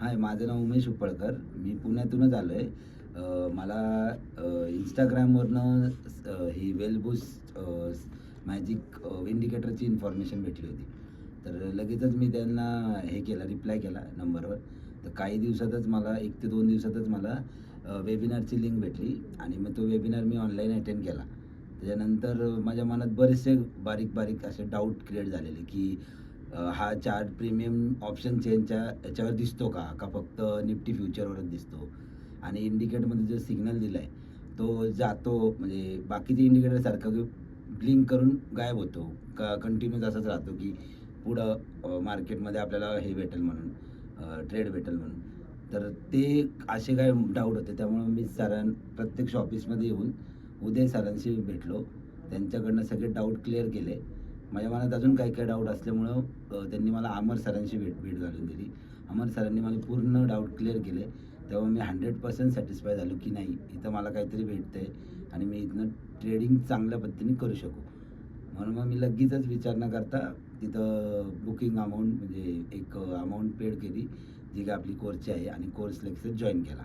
हाय माझं नाव उमेश उपळकर. मी पुण्यातूनच आलो आहे मला इंस्टाग्रामवरनं ही वेलबुस मॅजिक इंडिकेटरची इन्फॉर्मेशन भेटली होती. तर लगेचच मी त्यांना हे केलं रिप्लाय केला नंबरवर. तर काही दिवसातच मला एक ते दोन दिवसातच मला वेबिनारची लिंक भेटली आणि मग तो वेबिनार मी ऑनलाईन अटेंड केला. त्याच्यानंतर माझ्या मनात बरेचसे बारीक बारीक असे डाऊट क्रिएट झालेले की हा चार्ट प्रीमियम ऑप्शन चेनच्या याच्यावर दिसतो का? का फक्त निफ्टी फ्युचरवरच दिसतो? आणि इंडिकेटरमध्ये जो सिग्नल दिला आहे तो जातो म्हणजे बाकीचे इंडिकेटरसारखं ब्लिंक करून गायब होतो. का कंटिन्यू असाच राहतो की पुढं मार्केटमध्ये आपल्याला हे भेटेल म्हणून ट्रेड भेटेल म्हणून. तर ते असे काय डाऊट होते त्यामुळं मी सरां प्रत्यक्ष ऑफिसमध्ये येऊन उदय सरांशी भेटलो. त्यांच्याकडनं सगळे डाऊट क्लिअर केले. माझ्या मनात अजून काही काही डाऊट असल्यामुळं त्यांनी मला अमर सरांशी भेट भेट घालून दिली. अमर सरांनी मला पूर्ण डाऊट क्लिअर केले. तेव्हा मी हंड्रेड पर्सेंट सॅटिस्फाय झालो की नाही इथं मला काहीतरी भेटतं आहे आणि मी इथनं ट्रेडिंग चांगल्या पद्धतीने करू शकू. म्हणून मग मी लगेचच विचार न करता तिथं बुकिंग अमाऊंट म्हणजे एक अमाऊंट पेड केली जी काय आपली कोर्सची आहे आणि कोर्स लेक्चर जॉईन केला.